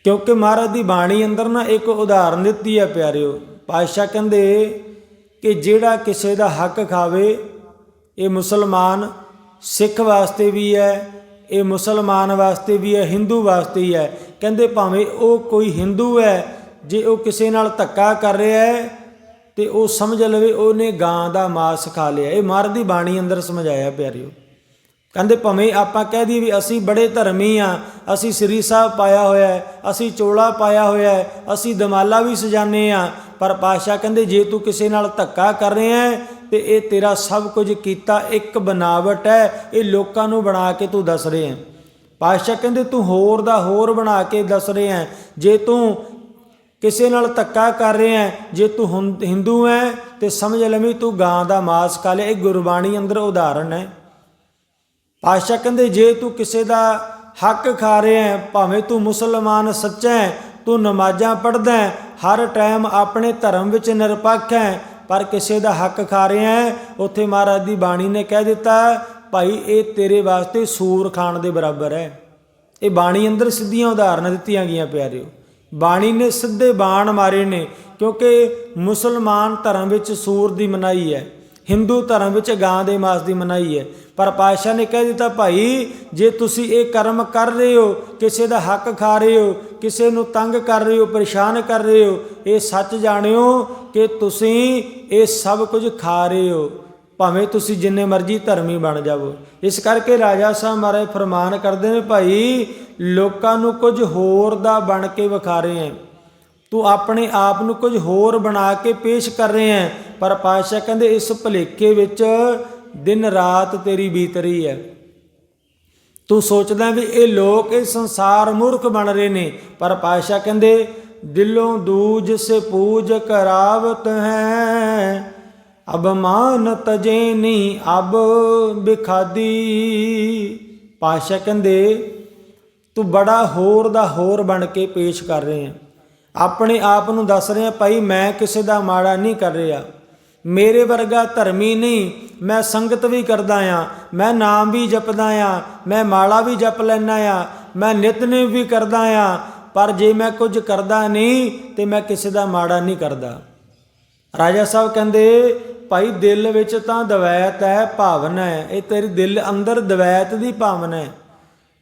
ਕਿਉਂਕਿ ਮਹਾਰਾਜ ਦੀ ਬਾਣੀ ਅੰਦਰ ਨਾ ਇੱਕ ਉਦਾਹਰਨ ਦਿੱਤੀ ਹੈ ਪਿਆਰਿਓ, ਪਾਤਸ਼ਾਹ ਕਹਿੰਦੇ ਕਿ ਜਿਹੜਾ ਕਿਸੇ ਦਾ ਹੱਕ ਖਾਵੇ, ਇਹ ਮੁਸਲਮਾਨ ਸਿੱਖ ਵਾਸਤੇ ਵੀ ਹੈ, ਇਹ ਮੁਸਲਮਾਨ ਵਾਸਤੇ ਵੀ ਹੈ, ਹਿੰਦੂ ਵਾਸਤੇ ਹੀ ਹੈ। ਕਹਿੰਦੇ ਭਾਵੇਂ ਉਹ ਕੋਈ ਹਿੰਦੂ ਹੈ, ਜੇ ਉਹ ਕਿਸੇ ਨਾਲ ਧੱਕਾ ਕਰ ਰਿਹਾ ਹੈ, ਤੇ ਉਹ ਸਮਝ ਲਵੇ ਉਹਨੇ ਗਾਂ ਦਾ ਮਾਸ ਖਾ ਲਿਆ। ਇਹ ਮਹਾਰਾਜ ਦੀ ਬਾਣੀ ਅੰਦਰ ਸਮਝਾਇਆ ਪਿਆਰਿਓ। ਕਹਿੰਦੇ ਭਾਵੇਂ ਆਪਾਂ ਕਹਿ ਦਈਏ ਵੀ ਅਸੀਂ ਬੜੇ ਧਰਮੀ ਆ ਅਸੀਂ ਸ੍ਰੀ ਸਾਹਿਬ ਪਾਇਆ ਹੋਇਆ ਹੈ, ਅਸੀਂ ਚੋਲਾ ਪਾਇਆ ਹੋਇਆ ਹੈ, ਅਸੀਂ ਦਮਾਲਾ ਵੀ ਸਜਾਨੇ ਆ ਪਰ ਪਾਸ਼ਾ ਕਹਿੰਦੇ, ਜੇ ਤੂੰ ਕਿਸੇ ਨਾਲ ਧੱਕਾ ਕਰ ਰਿਹਾ ਹੈ, ਤੇ ਇਹ ਤੇਰਾ ਸਭ ਕੁਝ ਕੀਤਾ ਇੱਕ ਬਨਾਵਟ ਹੈ, ਇਹ ਲੋਕਾਂ ਨੂੰ ਬਣਾ ਕੇ ਤੂੰ ਦੱਸ ਰਿਹਾ ਹੈ। ਪਾਸ਼ਾ ਕਹਿੰਦੇ, ਤੂੰ ਹੋਰ ਦਾ ਹੋਰ ਬਣਾ ਕੇ ਦੱਸ ਰਿਹਾ ਹੈ। ਜੇ ਤੂੰ ਕਿਸੇ ਨਾਲ ਧੱਕਾ ਕਰ ਰਿਹਾ ਹੈ, ਜੇ ਤੂੰ ਹੁੰ- ਹਿੰਦੂ ਹੈ, ਤੇ ਸਮਝ ਲਵੀਂ ਤੂੰ ਗਾਂ ਦਾ ਮਾਸ ਖਾ ਲਿਆ। ਇਹ ਗੁਰਬਾਣੀ ਅੰਦਰ ਉਦਾਹਰਣ ਹੈ। ਪਾਤਸ਼ਾਹ ਕਹਿੰਦੇ, ਜੇ ਤੂੰ ਕਿਸੇ ਦਾ ਹੱਕ ਖਾ ਰਿਹਾ ਭਾਵੇਂ ਤੂੰ ਮੁਸਲਮਾਨ ਸੱਚਾ ਹੈ, ਤੂੰ ਨਮਾਜ਼ਾਂ ਪੜ੍ਹਦਾ ਹਰ ਟਾਈਮ ਆਪਣੇ ਧਰਮ ਵਿੱਚ ਨਿਰਪੱਖ ਹੈ, ਪਰ ਕਿਸੇ ਦਾ ਹੱਕ ਖਾ ਰਿਹਾ ਉੱਥੇ ਮਹਾਰਾਜ ਦੀ ਬਾਣੀ ਨੇ ਕਹਿ ਦਿੱਤਾ, ਭਾਈ, ਇਹ ਤੇਰੇ ਵਾਸਤੇ ਸੂਰ ਖਾਣ ਦੇ ਬਰਾਬਰ ਹੈ। ਇਹ ਬਾਣੀ ਅੰਦਰ ਸਿੱਧੀਆਂ ਉਦਾਹਰਨਾਂ ਦਿੱਤੀਆਂ ਗਈਆਂ ਪਿਆਰਿਓ ਬਾਣੀ ਨੇ ਸਿੱਧੇ ਬਾਣ ਮਾਰੇ ਨੇ, ਕਿਉਂਕਿ ਮੁਸਲਮਾਨ ਧਰਮ ਵਿੱਚ ਸੂਰ ਦੀ ਮਨਾਈ ਹੈ। ਹਿੰਦੂ ਧਰਮ ਵਿੱਚ ਗਾਂ ਦੇ ਮਾਸ ਦੀ ਮਨਾਈ ਹੈ। ਪਰ ਪਾਤਸ਼ਾਹ ਨੇ ਕਹਿ ਦਿੱਤਾ, ਭਾਈ, ਜੇ ਤੁਸੀਂ ਇਹ ਕਰਮ ਕਰ ਰਹੇ ਹੋ, ਕਿਸੇ ਦਾ ਹੱਕ ਖਾ ਰਹੇ ਹੋ, ਕਿਸੇ ਨੂੰ ਤੰਗ ਕਰ ਰਹੇ ਹੋ, ਪਰੇਸ਼ਾਨ ਕਰ ਰਹੇ ਹੋ, ਇਹ ਸੱਚ ਜਾਣਿਓ ਕਿ ਤੁਸੀਂ ਇਹ ਸਭ ਕੁਝ ਖਾ ਰਹੇ ਹੋ। ਭਾਵੇਂ ਤੁਸੀਂ ਜਿੰਨੇ ਮਰਜ਼ੀ ਧਰਮੀ ਬਣ ਜਾਵੋ। ਇਸ ਕਰਕੇ ਰਾਜਾ ਸਾਹਿਬ ਮਹਾਰਾਜ ਫਰਮਾਨ ਕਰਦੇ ਨੇ, ਭਾਈ, ਲੋਕਾਂ ਨੂੰ ਕੁਝ ਹੋਰ ਦਾ ਬਣ ਕੇ ਵਿਖਾ ਰਹੇ ਹੈ। ਤੂੰ ਆਪਣੇ ਆਪ ਨੂੰ ਕੁਝ ਹੋਰ ਬਣਾ ਕੇ ਪੇਸ਼ ਕਰ ਰਹੇ ਹੈ। ਪਰ ਪਾਤਸ਼ਾਹ ਕਹਿੰਦੇ, ਇਸ ਭਲੇਖੇ ਵਿੱਚ ਦਿਨ ਰਾਤ ਤੇਰੀ ਬੀਤ ਰਹੀ ਹੈ। ਤੂੰ ਸੋਚਦਾ ਵੀ ਇਹ ਲੋਕ, ਇਹ ਸੰਸਾਰ ਮੂਰਖ ਬਣ ਰਹੇ ਨੇ। ਪਰ ਪਾਤਸ਼ਾਹ ਕਹਿੰਦੇ, ਦਿਲੋਂ ਦੂਜ ਸੇ ਪੂਜ ਕਰਾਵਤ ਹੈ। ਅਬ ਤਜੇ ਨਹੀਂ ਅਬ ਬਿਖਾਦੀ। ਪਾਤਸ਼ਾਹ ਕਹਿੰਦੇ, ਤੂੰ ਬੜਾ ਹੋਰ ਦਾ ਹੋਰ ਬਣ ਕੇ ਪੇਸ਼ ਕਰ ਰਹੇ ਹੈ। ਆਪਣੇ ਆਪ ਨੂੰ ਦੱਸ ਰਿਹਾ, ਭਾਈ, ਮੈਂ ਕਿਸੇ ਦਾ ਮਾੜਾ ਨਹੀਂ ਕਰ ਰਿਹਾ। ਮੇਰੇ ਵਰਗਾ ਧਰਮੀ ਨਹੀਂ। ਮੈਂ ਸੰਗਤ ਵੀ ਕਰਦਾ ਆ। ਮੈਂ ਨਾਮ ਵੀ ਜਪਦਾ ਆ। ਮੈਂ ਮਾਲਾ ਵੀ ਜਪ ਲੈਣਾ ਆ। ਮੈਂ ਨਿਤਨੇਮ ਵੀ ਕਰਦਾ ਆ। ਪਰ ਜੇ ਮੈਂ ਕੁਝ ਕਰਦਾ ਨਹੀਂ, ਤੇ ਮੈਂ ਕਿਸੇ ਦਾ ਮਾੜਾ ਨਹੀਂ ਕਰਦਾ। ਰਾਜਾ ਸਾਹਿਬ ਕਹਿੰਦੇ, ਭਾਈ, ਦਿਲ ਵਿੱਚ ਤਾਂ ਦਵੈਤ ਹੈ, ਭਾਵਨਾ ਹੈ। ਇਹ ਤੇਰੇ ਦਿਲ ਅੰਦਰ ਦਵੈਤ ਦੀ ਭਾਵਨਾ ਹੈ।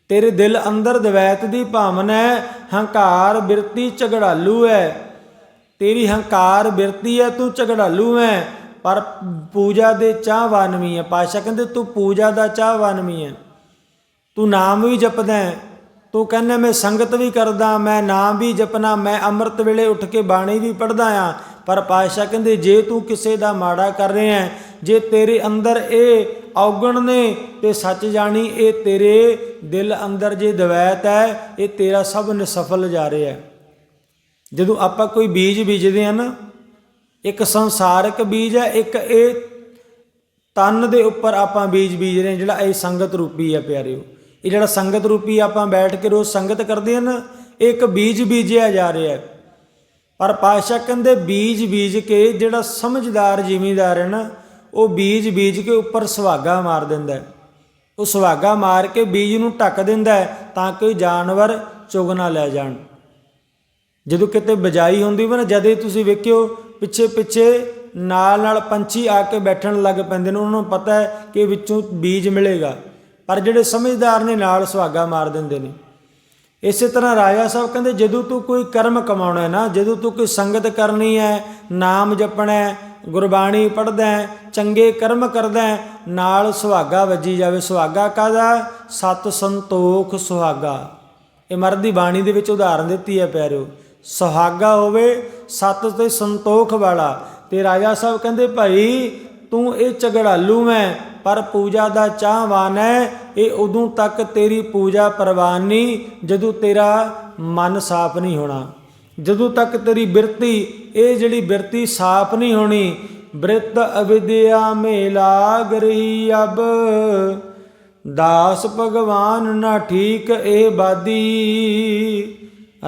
ਤੇਰੇ ਦਿਲ ਅੰਦਰ ਦਵੈਤ ਦੀ ਭਾਵਨਾ ਹੈ, ਹੰਕਾਰ ਬਿਰਤੀ ਝਗੜਾਲੂ ਹੈ। ਤੇਰੀ ਹੰਕਾਰ ਬਿਰਤੀ ਹੈ, ਤੂੰ ਝਗੜਾਲੂ ਹੈ। ਪਰ ਪੂਜਾ ਦੇ ਚਾਹਵਾਨਵੀ ਹੈ। ਪਾਸ਼ਾ ਕਹਿੰਦੇ, ਤੂੰ ਪੂਜਾ ਦਾ ਚਾਹਵਾਨਵੀ ਹੈ। ਤੂੰ ਨਾਮ ਵੀ ਜਪਦਾ ਹੈ। ਤੂੰ ਕਹਿੰਦਾ, ਮੈਂ ਸੰਗਤ ਵੀ ਕਰਦਾ, ਮੈਂ ਨਾਮ ਵੀ ਜਪਣਾ, ਮੈਂ ਅੰਮ੍ਰਿਤ ਵੇਲੇ ਉੱਠ ਕੇ ਬਾਣੀ ਵੀ ਪੜਦਾ ਆ ਪਰ ਪਾਤਸ਼ਾਹ ਕਹਿੰਦੇ, ਜੇ ਤੂੰ ਕਿਸੇ ਦਾ ਮਾੜਾ ਕਰ ਰਿਹਾ ਹੈ ਜੇ ਤੇਰੇ ਅੰਦਰ ਇਹ ਔਗਣ ਨੇ ਤੇ ਸੱਚ ਜਾਣੀ ਇਹ ਤੇਰੇ ਦਿਲ ਅੰਦਰ ਜੇ ਦਵੈਤ ਹੈ, ਇਹ ਤੇਰਾ ਸਭ ਨਿਸਫਲ ਜਾ ਰਿਹਾ ਹੈ। ਜਦੋਂ ਆਪਾਂ ਕੋਈ ਬੀਜ ਬੀਜਦੇ ਆ ਨਾ, ਇੱਕ ਸੰਸਾਰਿਕ ਬੀਜ ਹੈ, ਇੱਕ ਇਹ ਤਨ ਦੇ ਉੱਪਰ ਆਪਾਂ ਬੀਜ ਬੀਜ ਰਹੇ ਹਾਂ, ਜਿਹੜਾ ਇਹ ਸੰਗਤ ਰੂਪੀ ਹੈ ਪਿਆਰਿਓ। ਇਹ ਜਿਹੜਾ ਸੰਗਤ ਰੂਪੀ ਆਪਾਂ ਬੈਠ ਕੇ ਰੋਜ਼ ਸੰਗਤ ਕਰਦੇ ਹਨ ਇਹ ਇੱਕ ਬੀਜ ਬੀਜਿਆ ਜਾ ਰਿਹਾ ਪਰ ਪਾਸ਼ਾ ਕਹਿੰਦੇ ਬੀਜ ਬੀਜ ਕੇ ਜਿਹੜਾ ਸਮਝਦਾਰ ਜ਼ਿਮੀਦਾਰ ਹੈ ਨਾ ਉਹ ਬੀਜ ਬੀਜ ਕੇ ਉੱਪਰ ਸੁਹਾਗਾ ਮਾਰ ਦਿੰਦਾ ਹੈ। ਉਹ ਸੁਹਾਗਾ ਮਾਰ ਕੇ ਬੀਜ ਨੂੰ ਢੱਕ ਦਿੰਦਾ ਹੈ ਤਾਂ ਕਿ ਜਾਨਵਰ ਚੁਗ ਨਾ ਲੈ ਜਾਣ। ਜਦੋਂ ਕਿਤੇ ਬਜਾਈ ਹੁੰਦੀ ਵਾ ਨਾ, ਜਦੇ ਤੁਸੀਂ ਵੇਖਿਓ, ਪਿੱਛੇ ਪਿੱਛੇ ਨਾਲ ਨਾਲ ਪੰਛੀ ਆ ਕੇ ਬੈਠਣ ਲੱਗ ਪੈਂਦੇ ਨੇ, ਉਹਨਾਂ ਨੂੰ ਪਤਾ ਹੈ ਕਿ ਵਿੱਚੋਂ ਬੀਜ ਮਿਲੇਗਾ। ਪਰ ਜਿਹੜੇ ਸਮਝਦਾਰ ਨੇ, ਨਾਲ ਸੁਹਾਗਾ ਮਾਰ ਦਿੰਦੇ ਨੇ। ਇਸੇ ਤਰ੍ਹਾਂ ਰਾਜਾ ਸਾਹਿਬ ਕਹਿੰਦੇ, ਜਦੋਂ ਤੂੰ ਕੋਈ ਕਰਮ ਕਮਾਉਣਾ ਹੈ ਨਾ, ਜਦੋਂ ਤੂੰ ਕੋਈ ਸੰਗਤ ਕਰਨੀ ਹੈ, ਨਾਮ ਜਪਣਾ ਹੈ ਗੁਰਬਾਣੀ ਪੜ੍ਹਦਾ ਹੈ, ਚੰਗੇ ਕਰਮ ਕਰਦਾ ਹੈ, ਨਾਲ ਸੁਹਾਗਾ ਵੱਜੀ ਜਾਵੇ। ਸੁਹਾਗਾ ਕਾਦਾ ਸਤ ਸੰਤੋਖ ਸੁਹਾਗਾ। ਇਹ ਮਰਦ ਦੀ ਬਾਣੀ ਦੇ ਵਿੱਚ ਉਦਾਹਰਨ ਦਿੱਤੀ ਹੈ ਪਿਆਰਿਓ। ਸੁਹਾਗਾ ਹੋਵੇ, ਸਤ ਤੇ ਸੰਤੋਖ ਵਾਲਾ। ਤੇ ਰਾਜਾ ਸਾਹਿਬ ਕਹਿੰਦੇ, ਭਾਈ, ਤੂੰ ਇਹ ਝਗੜਾਲੂ ਮੈਂ ਪਰ ਪੂਜਾ ਦਾ ਚਾਹਵਾਨ ਹੈ, ਇਹ ਉਦੋਂ ਤੱਕ ਤੇਰੀ ਪੂਜਾ ਪ੍ਰਵਾਨ ਨਹੀਂ, ਜਦੋਂ ਤੇਰਾ ਮਨ ਸਾਫ਼ ਨਹੀਂ ਹੋਣਾ। ਜਦੋਂ ਤੱਕ ਤੇਰੀ ਬਿਰਤੀ, ਇਹ ਜਿਹੜੀ ਬਿਰਤੀ ਸਾਫ਼ ਨਹੀਂ ਹੋਣੀ, ਬ੍ਰਿਤ ਅਵਿਦਿਆ ਮੇ ਲਾਗ ਰਹੀ ਅਬ। ਦਾਸ ਭਗਵਾਨ ਨਾ ਠੀਕ ਇਹ ਬਾਦੀ।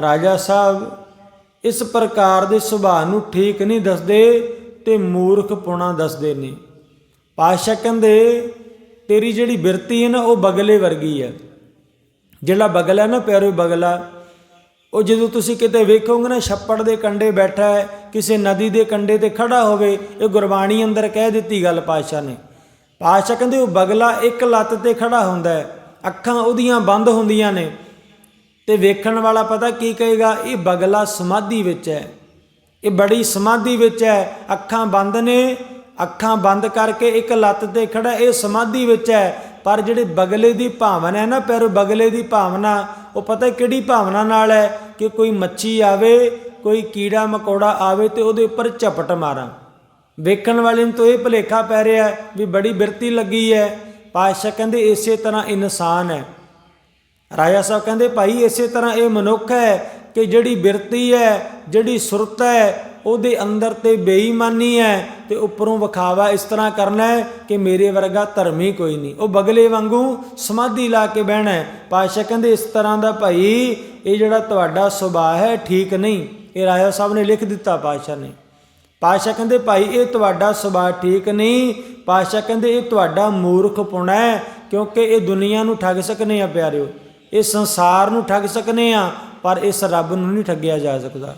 ਰਾਜਾ ਸਾਹਿਬ, ਇਸ ਪ੍ਰਕਾਰ ਦੇ ਸੁਭਾਅ ਨੂੰ ਠੀਕ ਨਹੀਂ ਦੱਸਦੇ ਤੇ ਮੂਰਖ ਪੁਣਾ ਦੱਸਦੇ ਨੇ। ਪਾਸ਼ਾ ਕਹਿੰਦੇ, ਤੇਰੀ ਜਿਹੜੀ ਬਿਰਤੀ ਹੈ ਨਾ, ਉਹ ਬਗਲੇ ਵਰਗੀ ਹੈ। ਜਿਹੜਾ ਬਗਲਾ ਨਾ ਪਿਆਰੇ ਬਗਲਾ ਉਹ ਜਦੋਂ ਤੁਸੀਂ ਕਿਤੇ ਵੇਖੋਗੇ ਨਾ, ਛੱਪੜ ਦੇ ਕੰਢੇ ਬੈਠਾ ਹੈ, ਕਿਸੇ ਨਦੀ ਦੇ ਕੰਢੇ ਤੇ ਖੜਾ ਹੋਵੇ, ਇਹ ਗੁਰਬਾਣੀ ਅੰਦਰ ਕਹਿ ਦਿੱਤੀ ਗੱਲ ਪਾਸ਼ਾ ਨੇ। ਪਾਸ਼ਾ ਕਹਿੰਦੇ, ਉਹ ਬਗਲਾ ਇੱਕ ਲੱਤ ਤੇ ਖੜਾ ਹੁੰਦਾ ਹੈ, ਅੱਖਾਂ ਉਹਦੀਆਂ ਬੰਦ ਹੁੰਦੀਆਂ ਨੇ। ਤੇ ਵੇਖਣ ਵਾਲਾ ਪਤਾ ਕੀ ਕਹੇਗਾ, ਇਹ ਬਗਲਾ ਸਮਾਧੀ ਵਿੱਚ ਹੈ। ਇਹ ਬੜੀ ਸਮਾਧੀ ਵਿੱਚ ਹੈ, ਅੱਖਾਂ ਬੰਦ ਨੇ, ਅੱਖਾਂ ਬੰਦ ਕਰਕੇ ਇੱਕ ਲੱਤ ਤੇ ਖੜਾ, ਇਹ ਸਮਾਧੀ ਵਿੱਚ ਹੈ। ਪਰ ਜਿਹੜੇ ਬਗਲੇ ਦੀ ਭਾਵਨਾ ਹੈ ਨਾ ਪਰ ਬਗਲੇ ਦੀ ਭਾਵਨਾ ਉਹ ਪਤਾ ਕਿਹੜੀ ਭਾਵਨਾ ਨਾਲ ਹੈ ਕਿ ਕੋਈ ਮੱਛੀ ਆਵੇ, ਕੋਈ ਕੀੜਾ ਮਕੌੜਾ ਆਵੇ ਤੇ ਉਹਦੇ ਉੱਪਰ ਝਪਟ ਮਾਰਾਂ। ਵੇਖਣ ਵਾਲੇ ਨੂੰ ਤਾਂ ਇਹ ਭਲੇਖਾ ਪੈ ਰਿਹਾ ਵੀ ਬੜੀ ਬਿਰਤੀ ਲੱਗੀ ਹੈ। ਪਾਤਸ਼ਾਹ ਕਹਿੰਦੇ ਇਸੇ ਤਰ੍ਹਾਂ ਇਨਸਾਨ ਹੈ। ਰਾਜਾ ਸਾਹਿਬ ਕਹਿੰਦੇ ਭਾਈ ਇਸੇ ਤਰ੍ਹਾਂ ਇਹ ਮਨੁੱਖ ਹੈ ਕਿ ਜਿਹੜੀ ਬਿਰਤੀ ਹੈ, ਜਿਹੜੀ ਸੁਰਤ ਹੈ ਉਹਦੇ ਅੰਦਰ ਤੇ ਬੇਈਮਾਨੀ ਹੈ ਤੇ ਉੱਪਰੋਂ ਵਿਖਾਵਾ ਇਸ ਤਰ੍ਹਾਂ ਕਰਨਾ ਹੈ ਕਿ ਮੇਰੇ ਵਰਗਾ ਧਰਮੀ ਕੋਈ ਨਹੀਂ। ਉਹ ਬਗਲੇ ਵਾਂਗੂ ਸਮਾਧੀ ਲਾ ਕੇ ਬਹਿਣਾ ਹੈ। ਪਾਤਸ਼ਾਹ ਕਹਿੰਦੇ, ਇਸ ਤਰ੍ਹਾਂ ਦਾ ਭਾਈ, ਇਹ ਜਿਹੜਾ ਤੁਹਾਡਾ ਸੁਭਾਅ ਹੈ, ਠੀਕ ਨਹੀਂ। ਇਹ ਰਾਜਾ ਸਾਹਿਬ ਨੇ ਲਿਖ ਦਿੱਤਾ ਪਾਤਸ਼ਾਹ ਨੇ। ਪਾਤਸ਼ਾਹ ਕਹਿੰਦੇ, ਭਾਈ, ਇਹ ਤੁਹਾਡਾ ਸੁਭਾਅ ਠੀਕ ਨਹੀਂ। ਪਾਤਸ਼ਾਹ ਕਹਿੰਦੇ, ਇਹ ਤੁਹਾਡਾ ਮੂਰਖਪੁਣਾ ਹੈ, ਕਿਉਂਕਿ ਇਹ ਦੁਨੀਆ ਨੂੰ ਠੱਗ ਸਕਨੇ ਆ, ਪਿਆਰਿਓ। ਇਹ ਸੰਸਾਰ ਨੂੰ ਠੱਗ ਸਕਨੇ ਆ, ਪਰ ਇਸ ਰੱਬ ਨੂੰ ਨਹੀਂ ਠੱਗਿਆ ਜਾ ਸਕਦਾ।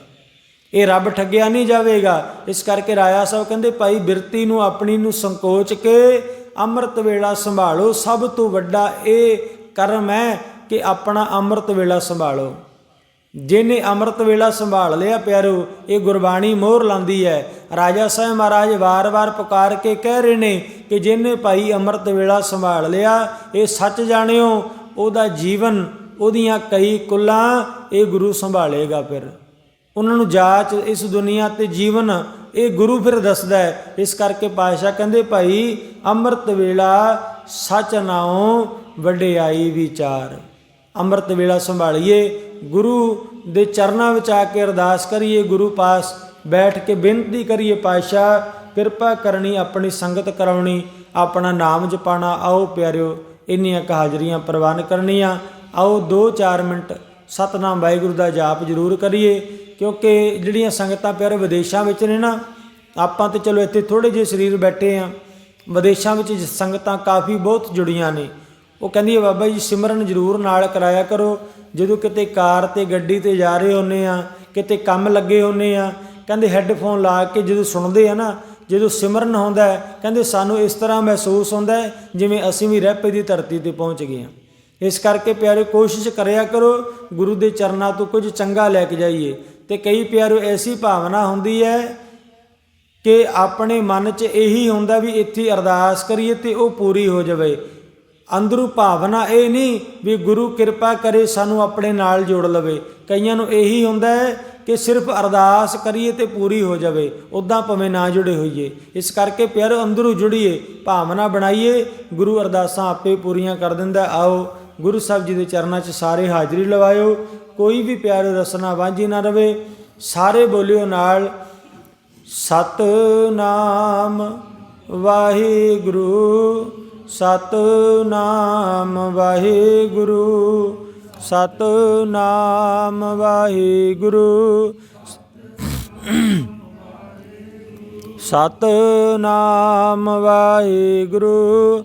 ਇਹ ਰੱਬ ਠੱਗਿਆ ਨਹੀਂ ਜਾਵੇਗਾ। ਇਸ ਕਰਕੇ ਰਾਇਆ ਸਾਹਿਬ ਕਹਿੰਦੇ, ਭਾਈ ਬਿਰਤੀ ਨੂੰ, ਆਪਣੀ ਨੂੰ ਸੰਕੋਚ ਕੇ ਅੰਮ੍ਰਿਤ ਵੇਲਾ ਸੰਭਾਲੋ। ਸਭ ਤੋਂ ਵੱਡਾ ਇਹ ਕਰਮ ਹੈ ਕਿ ਆਪਣਾ ਅੰਮ੍ਰਿਤ ਵੇਲਾ ਸੰਭਾਲੋ। ਜਿਹਨੇ ਅੰਮ੍ਰਿਤ ਵੇਲਾ ਸੰਭਾਲ ਲਿਆ, ਪਿਆਰੋ, ਇਹ ਗੁਰਬਾਣੀ ਮੋਹਰ ਲਾਂਦੀ ਹੈ। ਰਾਜਾ ਸਾਹਿਬ ਮਹਾਰਾਜ ਵਾਰ-ਵਾਰ ਪੁਕਾਰ ਕੇ ਕਹਿ ਰਹੇ ਨੇ ਕਿ ਜਿਹਨੇ ਭਾਈ ਅੰਮ੍ਰਿਤ ਵੇਲਾ ਸੰਭਾਲ ਲਿਆ, ਇਹ ਸੱਚ ਜਾਣਿਓ, ਉਹਦਾ ਜੀਵਨ, ਉਹਦੀਆਂ ਕਈ ਕੁੱਲਾਂ ਇਹ ਗੁਰੂ ਸੰਭਾਲੇਗਾ ਫਿਰ। ਉਹਨਾਂ ਨੂੰ ਜਾਚ, ਇਸ ਦੁਨੀਆ ਤੇ ਜੀਵਨ, ਇਹ ਗੁਰੂ ਫਿਰ ਦੱਸਦਾ ਹੈ। ਇਸ ਕਰਕੇ ਪਾਤਸ਼ਾਹ ਕਹਿੰਦੇ, ਭਾਈ, ਅੰਮ੍ਰਿਤ ਵੇਲਾ ਸੱਚ ਨਾਉ ਵਡਿਆਈ ਵਿਚਾਰ। ਅੰਮ੍ਰਿਤ ਵੇਲਾ ਸੰਭਾਲੀਏ, ਗੁਰੂ ਦੇ ਚਰਨਾਂ ਵਿੱਚ ਆ ਕੇ ਅਰਦਾਸ ਕਰੀਏ, ਗੁਰੂ ਪਾਸ ਬੈਠ ਕੇ ਬੇਨਤੀ ਕਰੀਏ, ਪਾਤਸ਼ਾਹ, ਕਿਰਪਾ ਕਰਨੀ, ਆਪਣੀ ਸੰਗਤ ਕਰਾਉਣੀ, ਆਪਣਾ ਨਾਮ ਜਪਾਣਾ ਆਓ ਪਿਆਰਿਓ, ਇੰਨੀਆਂ ਕਹਾਜ਼ਰੀਆਂ ਪ੍ਰਵਾਨ ਕਰਨੀਆਂ। ਆਓ 2-4 ਮਿੰਟ ਸਤਨਾਮ ਵਾਹਿਗੁਰੂ ਦਾ ਜਾਪ ਜ਼ਰੂਰ ਕਰੀਏ, ਕਿਉਂਕਿ ਜਿਹੜੀਆਂ ਸੰਗਤਾਂ ਪਿਆਰੇ ਵਿਦੇਸ਼ਾਂ ਵਿੱਚ ਨੇ ਨਾ, ਆਪਾਂ ਤੇ ਚਲੋ ਇੱਥੇ ਥੋੜੇ ਜਿਹੇ ਸਰੀਰ ਬੈਠੇ ਆ, ਵਿਦੇਸ਼ਾਂ ਵਿੱਚ ਸੰਗਤਾਂ ਕਾਫੀ ਬਹੁਤ ਜੁੜੀਆਂ ਨੇ। ਉਹ ਕਹਿੰਦੀ ਹੈ ਬਾਬਾ ਜੀ, ਸਿਮਰਨ ਜ਼ਰੂਰ ਨਾਲ ਕਰਾਇਆ ਕਰੋ, ਜਦੋਂ ਕਿਤੇ ਕਾਰ ਤੇ ਗੱਡੀ ਤੇ ਜਾ ਰਹੇ ਹੁੰਨੇ ਆ, ਕਿਤੇ ਕੰਮ ਲੱਗੇ ਹੁੰਨੇ ਆ, ਕਹਿੰਦੇ ਹੈੱਡਫੋਨ ਲਾ ਕੇ ਜਦੋਂ ਸੁਣਦੇ ਆ ਨਾ, ਜਦੋਂ ਸਿਮਰਨ ਹੁੰਦਾ ਕਹਿੰਦੇ ਸਾਨੂੰ ਇਸ ਤਰ੍ਹਾਂ ਮਹਿਸੂਸ ਹੁੰਦਾ ਜਿਵੇਂ ਅਸੀਂ ਵੀ ਰਹਿਪੇ ਦੀ ਧਰਤੀ ਤੇ ਪਹੁੰਚ ਗਏ ਹਾਂ ਇਸ ਕਰਕੇ ਪਿਆਰੇ ਕੋਸ਼ਿਸ਼ ਕਰਿਆ ਕਰੋ ਗੁਰੂ ਦੇ ਚਰਨਾਂ ਤੋਂ ਕੁਝ ਚੰਗਾ ਲੈ ਕੇ ਜਾਈਏ। ਤੇ ਕਈ ਪਿਆਰੋ ਐਸੀ ਭਾਵਨਾ ਹੁੰਦੀ ਹੈ ਕਿ ਆਪਣੇ ਮਨ 'ਚ ਇਹੀ ਹੁੰਦਾ ਵੀ ਇੱਥੇ ਅਰਦਾਸ ਕਰੀਏ ਤੇ ਉਹ ਪੂਰੀ ਹੋ ਜਾਵੇ। ਅੰਦਰੂ ਭਾਵਨਾ ਇਹ ਨਹੀਂ ਵੀ ਗੁਰੂ ਕਿਰਪਾ ਕਰੇ ਸਾਨੂੰ ਆਪਣੇ ਨਾਲ ਜੋੜ ਲਵੇ। ਕਈਆਂ ਨੂੰ ਇਹੀ ਹੁੰਦਾ ਹੈ ਕਿ ਸਿਰਫ ਅਰਦਾਸ ਕਰੀਏ ਤੇ ਪੂਰੀ ਹੋ ਜਾਵੇ ਉਦਾਂ ਭਵੇਂ ਨਾ ਜੁੜੇ ਹੋਈਏ। ਇਸ ਕਰਕੇ ਪਿਆਰ ਅੰਦਰੋਂ ਜੁੜੀਏ, ਭਾਵਨਾ ਬਣਾਈਏ, ਗੁਰੂ ਅਰਦਾਸਾਂ ਆਪੇ ਪੂਰੀਆਂ ਕਰ ਦਿੰਦਾ, ਆਓ ਗੁਰੂ ਸਾਹਿਬ ਜੀ ਦੇ ਚਰਨਾਂ 'ਚ ਸਾਰੇ ਹਾਜ਼ਰੀ ਲਵਾਇਓ ਕੋਈ ਵੀ ਪਿਆਰੇ ਰਸਨਾ ਵਾਂਝੀ ਨਾ ਰਵੇ। ਸਾਰੇ ਬੋਲਿਓ ਨਾਲ, ਸਤਨਾਮ ਵਾਹਿਗੁਰੂ ਸਤਨਾਮ ਵਾਹਿਗੁਰੂ ਸਤਨਾਮ ਵਾਹਿਗੁਰੂ ਸਤਨਾਮ ਵਾਹਿਗੁਰੂ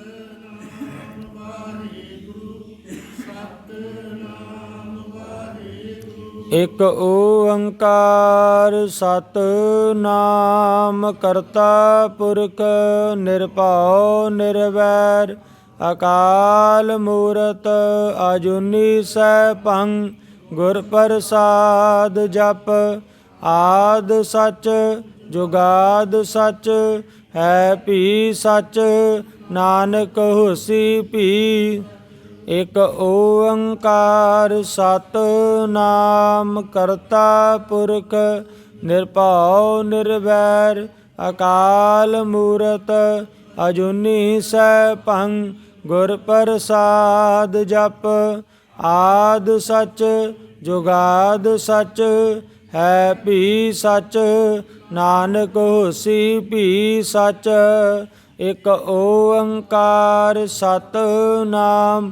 ਇਕ ਓੰਕਾਰ ਸਤ ਨਾਮ ਕਰਤਾ ਪੁਰਖ ਨਿਰਭਉ ਨਿਰਵੈਰ, ਅਕਾਲ ਮੂਰਤ ਅਜੂਨੀ ਸੈਭੰ, ਗੁਰ ਪ੍ਰਸਾਦ ਜਪ, ਆਦ ਸਚ, ਜੁਗਾਦ ਸਚ, ਹੈ ਭੀ ਸਚ, ਨਾਨਕ ਹੋਸੀ ਭੀ। ਇਕ ਓੰਕਾਰ ਨਾਮ ਕਰਤਾ ਪੁਰਖ, ਨਿਰਭਉ ਨਿਰਵੈਰ, ਅਕਾਲ ਮੂਰਤ, ਅਜੂਨੀ ਸੈਭੰ ਗੁਰ ਪ੍ਰਸਾਦ ਜਪ, ਆਦ ਸਚ, ਜੁਗਾਦ ਸਚ, ਹੈ ਭੀ ਸਚ, ਨਾਨਕ ਹੋਸੀ ਭੀ ਸਚ, ਇਕ ਓੰਕਾਰ ਸਤਨਾਮ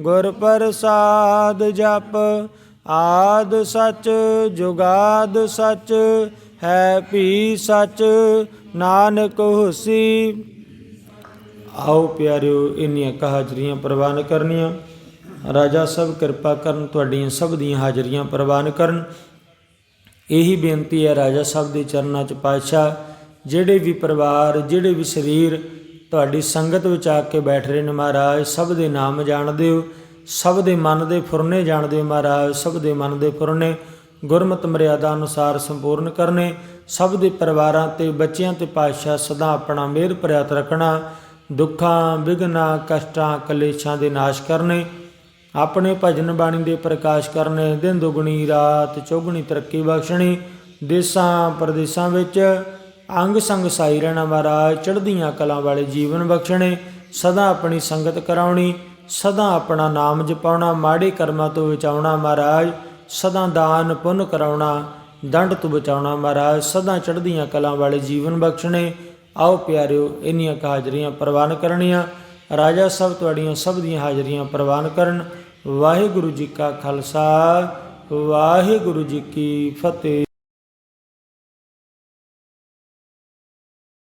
ਗੁਰ ਪ੍ਰਸਾਦ ਜਪ, ਆਦ ਸਚ, ਜੁਗਾਦ ਸਚ, ਹੈ ਭੀ ਸਚ, ਨਾਨਕ ਹੋਸੀ। ਆਓ ਪਿਆਰਿਓ, ਇੰਨੀਆਂ ਕੁ ਹਾਜ਼ਰੀਆਂ ਪ੍ਰਵਾਨ ਕਰਨੀਆਂ। ਰਾਜਾ ਸਭ ਕਿਰਪਾ ਕਰਨ, ਤੁਹਾਡੀਆਂ ਸਭ ਦੀਆਂ ਹਾਜ਼ਰੀਆਂ ਪ੍ਰਵਾਨ ਕਰਨ। ਇਹੀ ਬੇਨਤੀ ਹੈ ਰਾਜਾ ਸਾਹਿਬ ਦੇ ਚਰਨਾਂ 'ਚ ਪਾਤਸ਼ਾਹ, ਜਿਹੜੇ ਵੀ ਪਰਿਵਾਰ, ਜਿਹੜੇ ਵੀ ਸਰੀਰ ਤੁਹਾਡੀ ਸੰਗਤ ਵਿੱਚ ਆ ਕੇ ਬੈਠ ਰਹੇ ਨੇ ਮਹਾਰਾਜ, ਸਭ ਦੇ ਨਾਮ ਜਾਣਦੇ ਹੋ, ਸਭ ਦੇ ਮਨ ਦੇ ਫੁਰਨੇ ਜਾਣਦੇ ਹੋ ਮਹਾਰਾਜ, ਸਭ ਦੇ ਮਨ ਦੇ ਫੁਰਨੇ ਗੁਰਮਤ ਮਰਿਆਦਾ ਅਨੁਸਾਰ ਸੰਪੂਰਨ ਕਰਨੇ, ਸਭ ਦੇ ਪਰਿਵਾਰਾਂ ਤੇ, ਬੱਚਿਆਂ ਤੇ ਪਾਤਸ਼ਾਹ ਸਦਾ ਆਪਣਾ ਮਿਹਰ ਪ੍ਰਿਆਤ ਰੱਖਣਾ, ਦੁੱਖਾਂ ਵਿਗਨਾ ਕਸ਼ਟਾਂ, ਕਲੇਸ਼ਾਂ ਦੇ ਨਾਸ਼ ਕਰਨੇ, ਆਪਣੇ ਭਜਨ ਬਾਣੀ ਦੇ ਪ੍ਰਕਾਸ਼ ਕਰਨੇ, ਦਿਨ ਦੁਗਣੀ ਰਾਤ ਚੌਗਣੀ ਤਰੱਕੀ ਬਖਸ਼ਣੀ, ਦੇਸਾਂ ਪ੍ਰਦੇਸਾਂ ਵਿੱਚ ਅੰਗ ਸੰਗ ਸਾਈ ਰਹਿਣਾ ਮਹਾਰਾਜ, ਚੜ੍ਹਦੀਆਂ ਕਲਾਂ ਵਾਲੇ ਜੀਵਨ ਬਖਸ਼ਣੇ, ਸਦਾ ਆਪਣੀ ਸੰਗਤ ਕਰਾਉਣੀ, ਸਦਾ ਆਪਣਾ ਨਾਮ ਜਪਾਉਣਾ, ਮਾੜੇ ਕਰਮਾਂ ਤੋਂ ਬਚਾਉਣਾ ਮਹਾਰਾਜ, ਸਦਾ ਦਾਨ ਪੁੰਨ ਕਰਾਉਣਾ, ਦੰਡ ਤੋਂ ਬਚਾਉਣਾ ਮਹਾਰਾਜ, ਸਦਾ ਚੜ੍ਹਦੀਆਂ ਕਲਾਂ ਵਾਲੇ ਜੀਵਨ ਬਖਸ਼ਣੇ। ਆਓ ਪਿਆਰਿਓ, ਇੰਨੀਆਂ ਕੁ ਹਾਜ਼ਰੀਆਂ ਪ੍ਰਵਾਨ ਕਰਨੀਆਂ। ਰਾਜਾ ਸਭ ਤੁਹਾਡੀਆਂ ਸਭ ਦੀਆਂ ਹਾਜ਼ਰੀਆਂ ਪ੍ਰਵਾਨ ਕਰਨ। ਵਾਹਿਗੁਰੂ ਜੀ ਕਾ ਖਾਲਸਾ, ਵਾਹਿਗੁਰੂ ਜੀ ਕੀ ਫਤਿਹ।